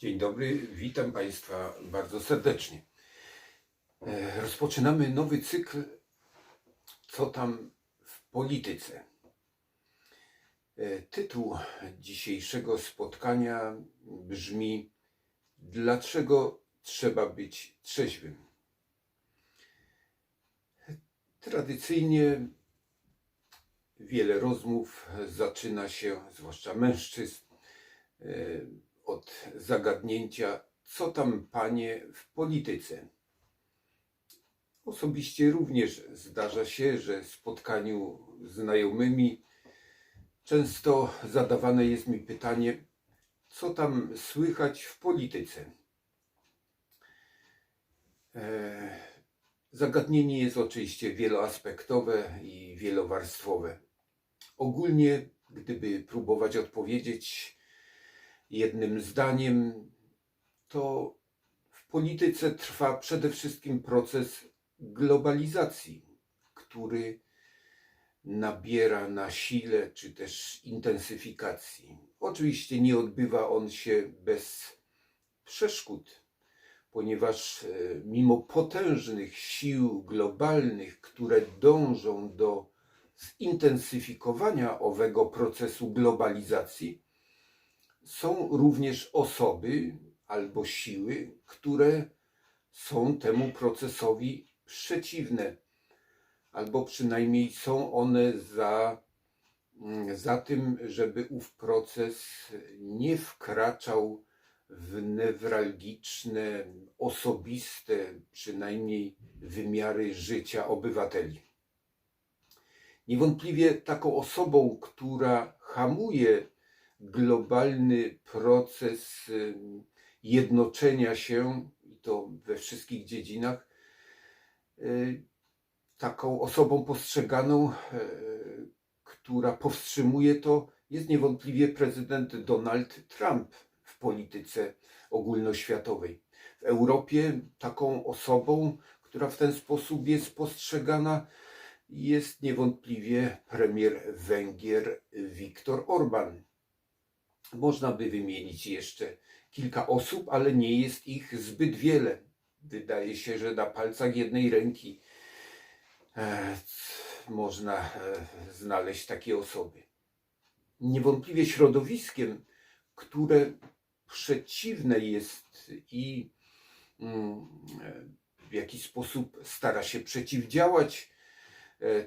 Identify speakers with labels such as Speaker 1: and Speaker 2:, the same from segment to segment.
Speaker 1: Dzień dobry, witam Państwa bardzo serdecznie. E, Rozpoczynamy nowy cykl Co tam w polityce. E, Tytuł dzisiejszego spotkania brzmi Dlaczego trzeba być trzeźwym? Tradycyjnie wiele rozmów zaczyna się, zwłaszcza mężczyzn, e, od zagadnięcia, co tam panie w polityce. Osobiście również zdarza się, że w spotkaniu z znajomymi często zadawane jest mi pytanie, co tam słychać w polityce. E, Zagadnienie jest oczywiście wieloaspektowe i wielowarstwowe. Ogólnie, gdyby próbować odpowiedzieć jednym zdaniem, to w polityce trwa przede wszystkim proces globalizacji, który nabiera na sile czy też intensyfikacji. Oczywiście nie odbywa on się bez przeszkód, ponieważ e, mimo potężnych sił globalnych, które dążą do zintensyfikowania owego procesu globalizacji, są również osoby albo siły, które są temu procesowi przeciwne, albo przynajmniej są one za, mm, za tym, żeby ów proces nie wkraczał w newralgiczne, osobiste, przynajmniej wymiary życia obywateli. Niewątpliwie taką osobą, która hamuje globalny proces jednoczenia się, i to we wszystkich dziedzinach, y, taką osobą postrzeganą, e, która powstrzymuje to, jest niewątpliwie prezydent Donald Trump w polityce ogólnoświatowej. W Europie taką osobą, która w ten sposób jest postrzegana, jest niewątpliwie premier Węgier Viktor Orban. Można by wymienić jeszcze kilka osób, ale nie jest ich zbyt wiele. Wydaje się, że na palcach jednej ręki e, można e, znaleźć takie osoby. Niewątpliwie środowiskiem, które przeciwne jest i mm, e, w jakiś sposób stara się przeciwdziałać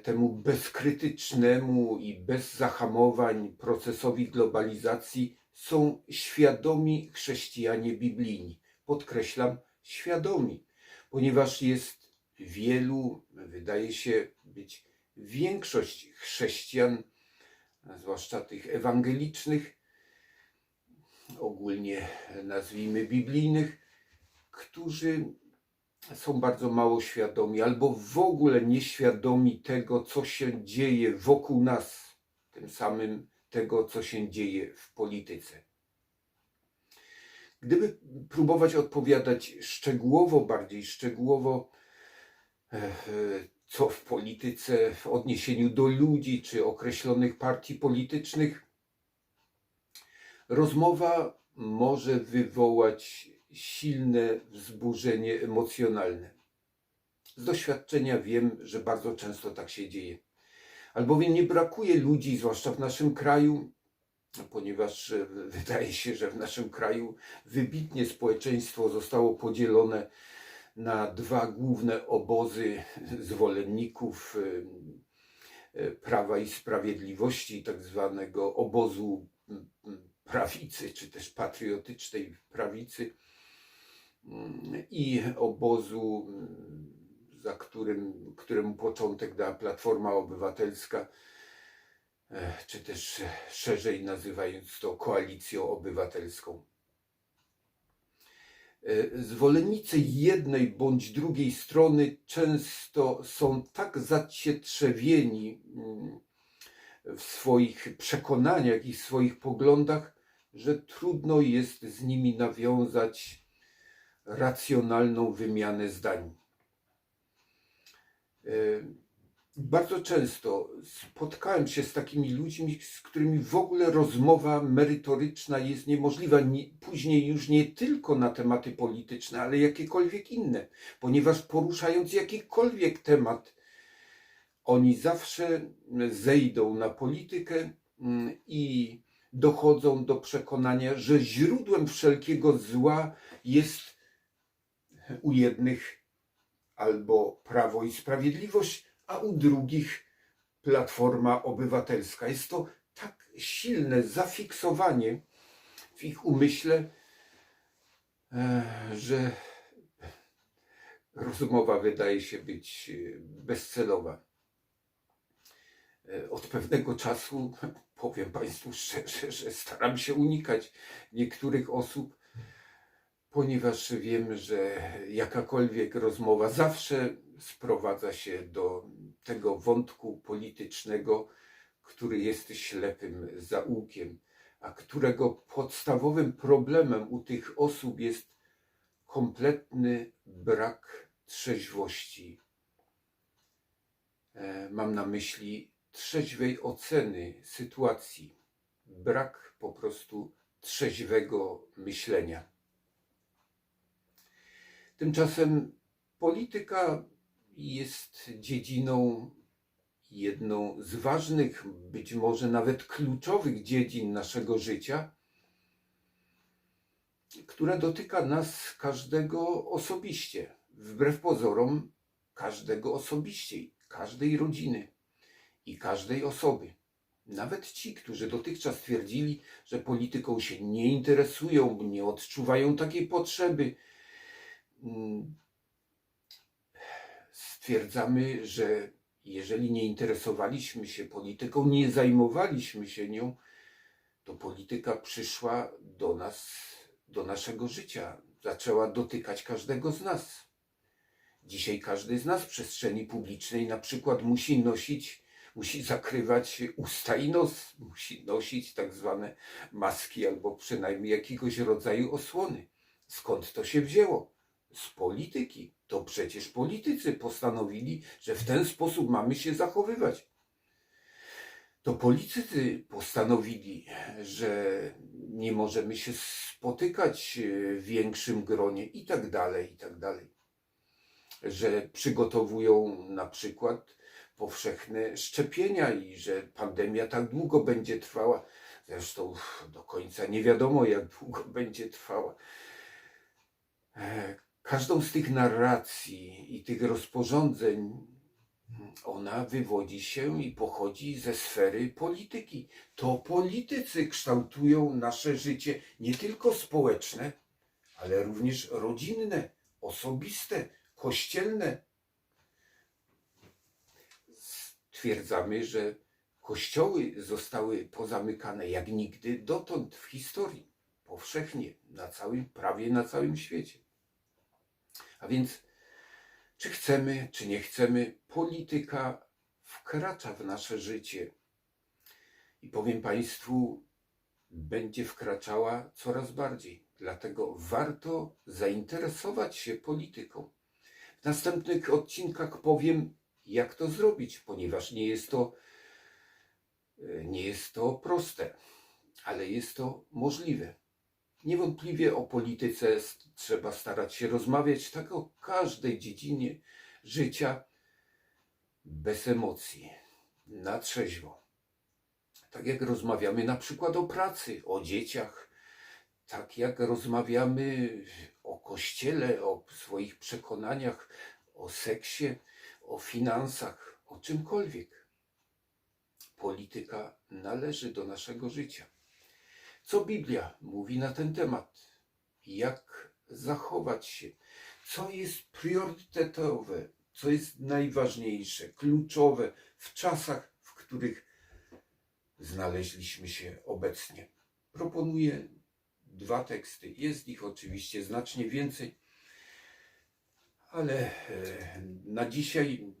Speaker 1: temu bezkrytycznemu i bez zahamowań procesowi globalizacji są świadomi chrześcijanie biblijni. Podkreślam, świadomi, ponieważ jest wielu, wydaje się być większość chrześcijan, zwłaszcza tych ewangelicznych, ogólnie nazwijmy biblijnych, którzy są bardzo mało świadomi albo w ogóle nieświadomi tego, co się dzieje wokół nas, tym samym tego, co się dzieje w polityce. Gdyby próbować odpowiadać szczegółowo, bardziej szczegółowo, e, e, co w polityce w odniesieniu do ludzi czy określonych partii politycznych, rozmowa może wywołać silne wzburzenie emocjonalne. Z doświadczenia wiem, że bardzo często tak się dzieje. Albowiem nie brakuje ludzi, zwłaszcza w naszym kraju, ponieważ e, wydaje się, że w naszym kraju wybitnie społeczeństwo zostało podzielone na dwa główne obozy zwolenników e, e, Prawa i Sprawiedliwości, tak zwanego obozu prawicy, czy też patriotycznej prawicy i obozu, mm, za którym, któremu początek dała Platforma Obywatelska, e, czy też szerzej nazywając to koalicją obywatelską. E, Zwolennicy jednej bądź drugiej strony często są tak zacietrzewieni mm, w swoich przekonaniach i swoich poglądach, że trudno jest z nimi nawiązać racjonalną wymianę zdań. E, Bardzo często spotkałem się z takimi ludźmi, z którymi w ogóle rozmowa merytoryczna jest niemożliwa. Nie, później już nie tylko na tematy polityczne, ale jakiekolwiek inne, ponieważ poruszając jakikolwiek temat, oni zawsze zejdą na politykę mm, i dochodzą do przekonania, że źródłem wszelkiego zła jest u jednych albo Prawo i Sprawiedliwość, a u drugich Platforma Obywatelska. Jest to tak silne zafiksowanie w ich umyśle, e, że rozmowa wydaje się być e, bezcelowa. E, Od pewnego czasu powiem Państwu szczerze, że staram się unikać niektórych osób, ponieważ wiem, że jakakolwiek rozmowa zawsze sprowadza się do tego wątku politycznego, który jest ślepym zaułkiem, a którego podstawowym problemem u tych osób jest kompletny brak trzeźwości. E, Mam na myśli trzeźwej oceny sytuacji, brak po prostu trzeźwego myślenia. Tymczasem polityka jest dziedziną, jedną z ważnych, być może nawet kluczowych dziedzin naszego życia, która dotyka nas każdego osobiście, wbrew pozorom, każdego osobiście, każdej rodziny i każdej osoby. Nawet ci, którzy dotychczas twierdzili, że polityką się nie interesują, nie odczuwają takiej potrzeby, stwierdzamy, że jeżeli nie interesowaliśmy się polityką, nie zajmowaliśmy się nią, to polityka przyszła do nas, do naszego życia, zaczęła dotykać każdego z nas. Dzisiaj każdy z nas w przestrzeni publicznej na przykład musi nosić, musi zakrywać usta i nos, musi nosić tak zwane maski albo przynajmniej jakiegoś rodzaju osłony. Skąd to się wzięło? Z polityki. To przecież politycy postanowili, że w ten sposób mamy się zachowywać. To politycy postanowili, że nie możemy się spotykać w większym gronie i tak dalej, i tak dalej. Że przygotowują na przykład powszechne szczepienia i że pandemia tak długo będzie trwała. Zresztą do końca nie wiadomo, jak długo będzie trwała. Każdą z tych narracji i tych rozporządzeń, ona wywodzi się i pochodzi ze sfery polityki. To politycy kształtują nasze życie nie tylko społeczne, ale również rodzinne, osobiste, kościelne. Stwierdzamy, że kościoły zostały pozamykane jak nigdy dotąd w historii, powszechnie, na całym, prawie na całym świecie. A więc, czy chcemy, czy nie chcemy, polityka wkracza w nasze życie. I powiem Państwu, będzie wkraczała coraz bardziej. Dlatego warto zainteresować się polityką. W następnych odcinkach powiem, jak to zrobić, ponieważ nie jest to, nie jest to proste, ale jest to możliwe. Niewątpliwie o polityce trzeba starać się rozmawiać tak o każdej dziedzinie życia bez emocji, na trzeźwo. Tak jak rozmawiamy na przykład o pracy, o dzieciach, tak jak rozmawiamy o kościele, o swoich przekonaniach, o seksie, o finansach, o czymkolwiek. Polityka należy do naszego życia. Co Biblia mówi na ten temat? Jak zachować się? Co jest priorytetowe? Co jest najważniejsze, kluczowe w czasach, w których znaleźliśmy się obecnie? Proponuję dwa teksty. Jest ich oczywiście znacznie więcej, ale e, na dzisiaj,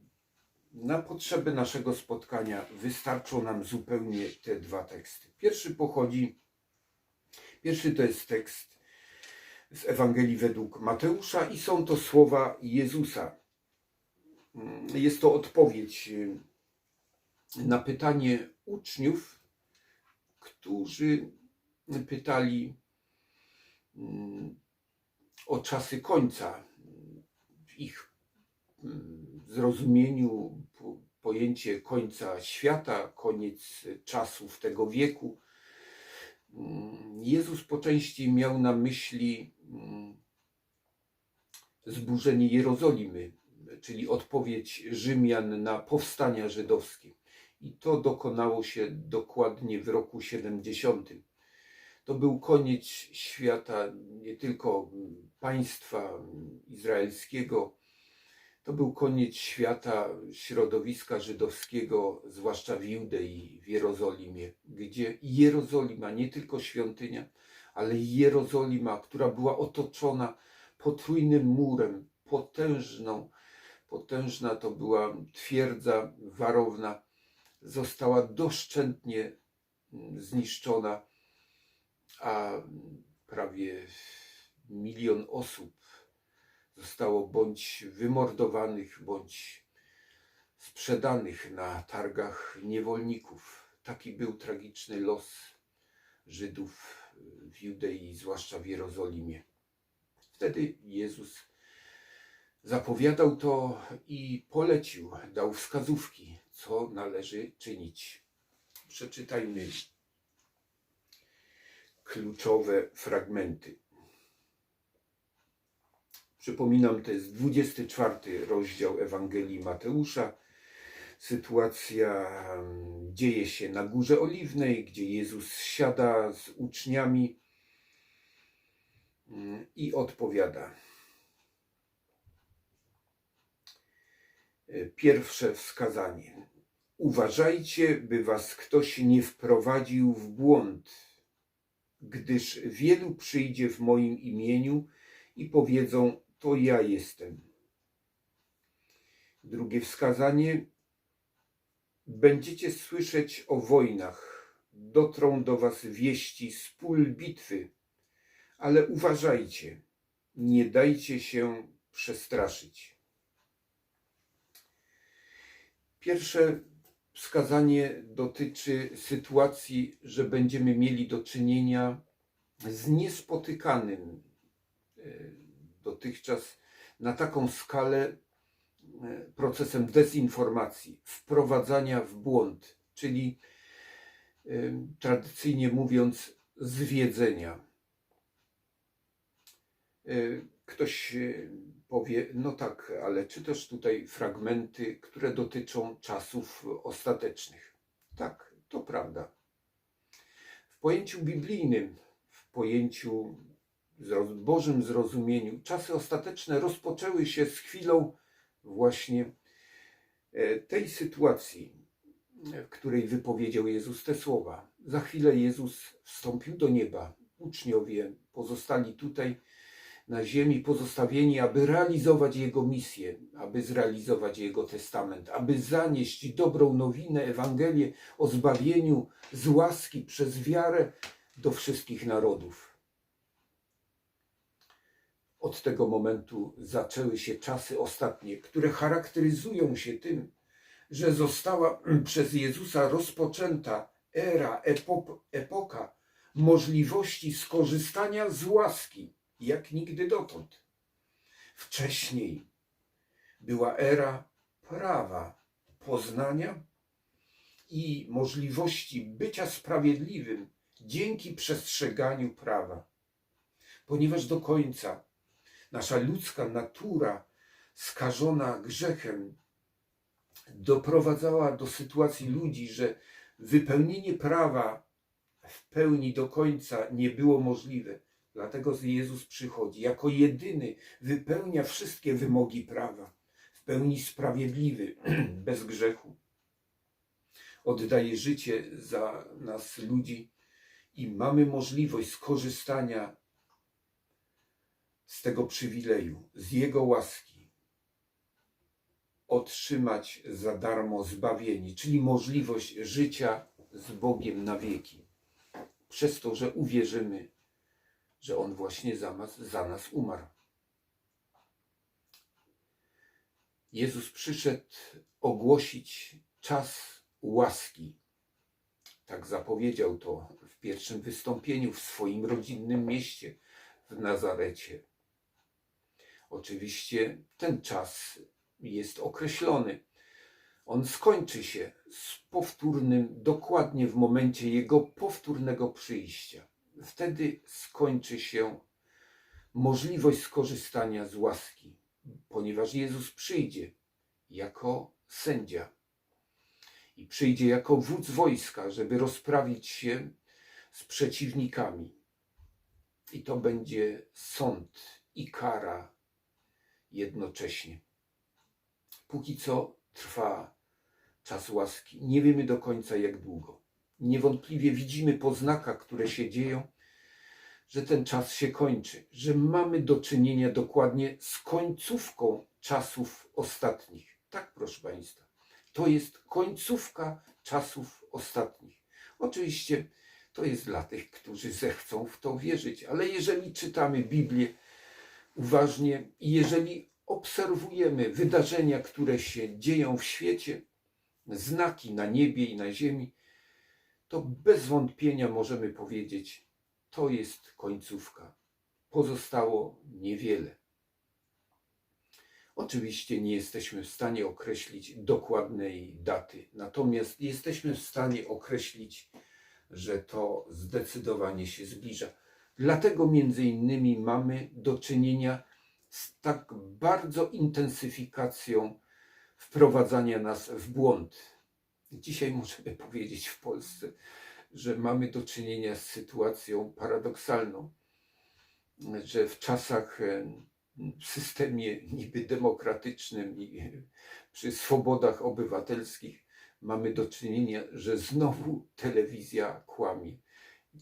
Speaker 1: na potrzeby naszego spotkania, wystarczą nam zupełnie te dwa teksty. Pierwszy pochodzi Pierwszy to jest tekst z Ewangelii według Mateusza i są to słowa Jezusa. Jest to odpowiedź y, na pytanie uczniów, którzy pytali, mm, o czasy końca. W ich mm, zrozumieniu po- pojęcie końca świata, koniec czasów tego wieku. Mm, Jezus po części miał na myśli mm, zburzenie Jerozolimy, czyli odpowiedź Rzymian na powstania żydowskie. I to dokonało się dokładnie w roku 70. To był koniec świata nie tylko państwa izraelskiego, to był koniec świata środowiska żydowskiego, zwłaszcza w Judei, w Jerozolimie, gdzie Jerozolima, nie tylko świątynia, ale Jerozolima, która była otoczona potrójnym murem, potężną, potężna to była twierdza warowna, została doszczętnie mm, zniszczona, a prawie milion osób zostało bądź wymordowanych, bądź sprzedanych na targach niewolników. Taki był tragiczny los Żydów w Judei, zwłaszcza w Jerozolimie. Wtedy Jezus zapowiadał to i polecił, dał wskazówki, co należy czynić. Przeczytajmy kluczowe fragmenty. Przypominam, to jest 24 rozdział Ewangelii Mateusza. Sytuacja mm, dzieje się na Górze Oliwnej, gdzie Jezus siada z uczniami mm, i odpowiada. E, Pierwsze wskazanie. Uważajcie, by was ktoś nie wprowadził w błąd, gdyż wielu przyjdzie w moim imieniu i powiedzą: To ja jestem. Drugie wskazanie. Będziecie słyszeć o wojnach, dotrą do was wieści z pól bitwy, ale uważajcie, nie dajcie się przestraszyć. Pierwsze wskazanie dotyczy sytuacji, że będziemy mieli do czynienia z niespotykanym e, dotychczas na taką skalę e, procesem dezinformacji, wprowadzania w błąd, czyli e, tradycyjnie mówiąc, zwiedzenia. E, Ktoś powie, no tak, ale czy też tutaj fragmenty, które dotyczą czasów ostatecznych? Tak, to prawda. W pojęciu biblijnym, w pojęciu Bożym zrozumieniu, czasy ostateczne rozpoczęły się z chwilą właśnie e, tej sytuacji, w której wypowiedział Jezus te słowa. Za chwilę Jezus wstąpił do nieba. Uczniowie pozostali tutaj na ziemi, pozostawieni, aby realizować Jego misję, aby zrealizować Jego testament, aby zanieść dobrą nowinę, Ewangelię o zbawieniu z łaski przez wiarę do wszystkich narodów. Od tego momentu zaczęły się czasy ostatnie, które charakteryzują się tym, że została przez Jezusa rozpoczęta era, epo, epoka możliwości skorzystania z łaski, jak nigdy dotąd. Wcześniej była era prawa, poznania i możliwości bycia sprawiedliwym dzięki przestrzeganiu prawa. Ponieważ do końca nasza ludzka natura skażona grzechem doprowadzała do sytuacji ludzi, że wypełnienie prawa w pełni do końca nie było możliwe. Dlatego Jezus przychodzi jako jedyny, wypełnia wszystkie wymogi prawa, w pełni sprawiedliwy, bez grzechu. Oddaje życie za nas ludzi i mamy możliwość skorzystania z tego przywileju, z Jego łaski. Otrzymać za darmo zbawienie, czyli możliwość życia z Bogiem na wieki. Przez to, że uwierzymy, że On właśnie za nas, za nas umarł. Jezus przyszedł ogłosić czas łaski. Tak zapowiedział to w pierwszym wystąpieniu w swoim rodzinnym mieście, w Nazarecie. Oczywiście ten czas jest określony. On skończy się z powtórnym, dokładnie w momencie jego powtórnego przyjścia. Wtedy skończy się możliwość skorzystania z łaski, ponieważ Jezus przyjdzie jako sędzia i przyjdzie jako wódz wojska, żeby rozprawić się z przeciwnikami. I to będzie sąd i kara jednocześnie. Póki co trwa czas łaski. Nie wiemy do końca jak długo. Niewątpliwie widzimy po znakach, które się dzieją, że ten czas się kończy, że mamy do czynienia dokładnie z końcówką czasów ostatnich. Tak, proszę Państwa. To jest końcówka czasów ostatnich. Oczywiście to jest dla tych, którzy zechcą w to wierzyć, ale jeżeli czytamy Biblię uważnie i jeżeli obserwujemy wydarzenia, które się dzieją w świecie, znaki na niebie i na ziemi, to bez wątpienia możemy powiedzieć, to jest końcówka. Pozostało niewiele. Oczywiście nie jesteśmy w stanie określić dokładnej daty, natomiast jesteśmy w stanie określić, że to zdecydowanie się zbliża. Dlatego między innymi mamy do czynienia z tak bardzo intensyfikacją wprowadzania nas w błąd. Dzisiaj możemy powiedzieć w Polsce, że mamy do czynienia z sytuacją paradoksalną, że w czasach, e, w systemie niby demokratycznym i e, przy swobodach obywatelskich mamy do czynienia, że znowu telewizja kłamie.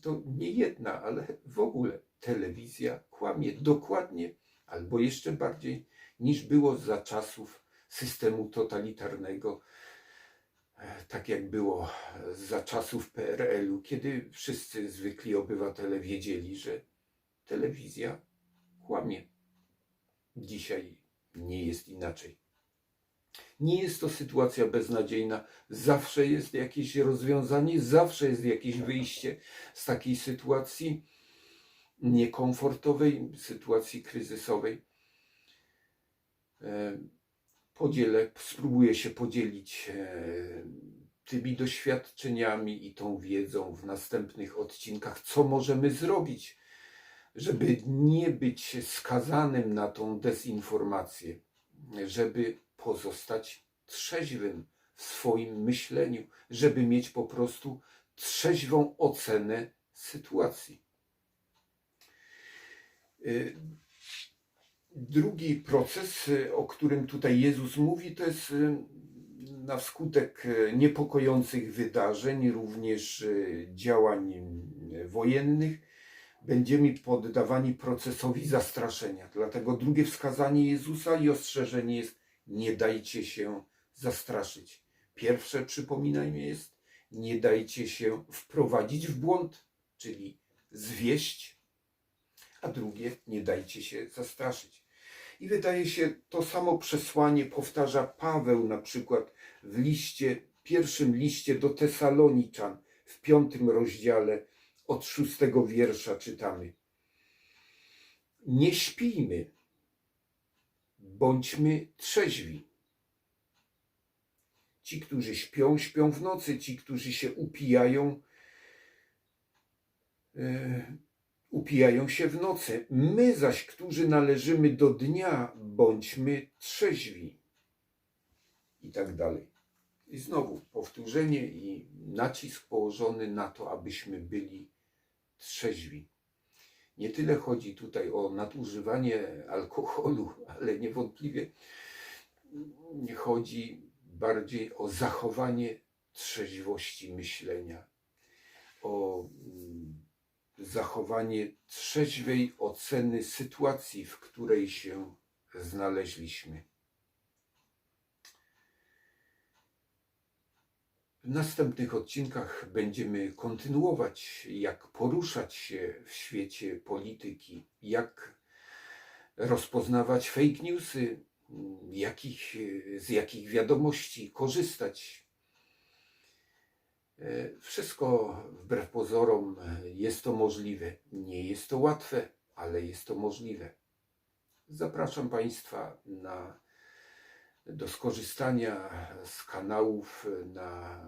Speaker 1: To nie jedna, ale w ogóle telewizja kłamie dokładnie albo jeszcze bardziej niż było za czasów systemu totalitarnego, e, tak jak było za czasów PRL-u, kiedy wszyscy zwykli obywatele wiedzieli, że telewizja kłamie. Dzisiaj nie jest inaczej. Nie jest to sytuacja beznadziejna. Zawsze jest jakieś rozwiązanie, zawsze jest jakieś wyjście z takiej sytuacji niekomfortowej, sytuacji kryzysowej. E, Podzielę, spróbuję się podzielić e, tymi doświadczeniami i tą wiedzą w następnych odcinkach, co możemy zrobić, żeby nie być skazanym na tą dezinformację, żeby pozostać trzeźwym w swoim myśleniu, żeby mieć po prostu trzeźwą ocenę sytuacji. Y, Drugi proces, y, o którym tutaj Jezus mówi, to jest y, na skutek niepokojących wydarzeń, również działań wojennych, będziemy poddawani procesowi zastraszenia. Dlatego drugie wskazanie Jezusa i ostrzeżenie jest: nie dajcie się zastraszyć. Pierwsze, przypominajmy, jest: nie dajcie się wprowadzić w błąd, czyli zwieść a drugie nie dajcie się zastraszyć. I wydaje się, to samo przesłanie powtarza Paweł na przykład w liście, pierwszym liście do Tesaloniczan w piątym rozdziale od szóstego wiersza czytamy. Nie śpijmy, bądźmy trzeźwi. Ci, którzy śpią, śpią w nocy, ci, którzy się upijają, yy, upijają się w nocy. My zaś, którzy należymy do dnia, bądźmy trzeźwi. I tak dalej. I znowu powtórzenie i nacisk położony na to, abyśmy byli trzeźwi. Nie tyle chodzi tutaj o nadużywanie alkoholu, ale niewątpliwie chodzi bardziej o zachowanie trzeźwości myślenia, o zachowanie trzeźwej oceny sytuacji, w której się znaleźliśmy. W następnych odcinkach będziemy kontynuować, jak poruszać się w świecie polityki, jak rozpoznawać fake newsy, jakich, z jakich wiadomości korzystać, E, wszystko wbrew pozorom jest to możliwe. Nie jest to łatwe, ale jest to możliwe. Zapraszam Państwa na, do skorzystania z kanałów na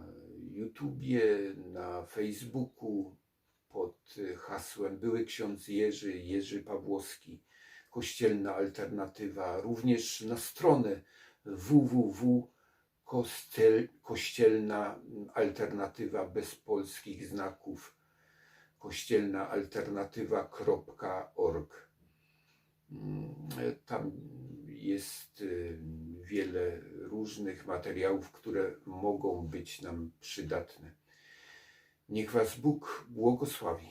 Speaker 1: YouTubie, na Facebooku. Pod hasłem Były Ksiądz Jerzy, Jerzy Pawłowski, Kościelna Alternatywa, również na stronę www kostel, kościelna alternatywa bez polskich znaków. Kościelnaalternatywa.org. Mm, Tam jest y, wiele różnych materiałów, które mogą być nam przydatne. Niech Was Bóg błogosławi.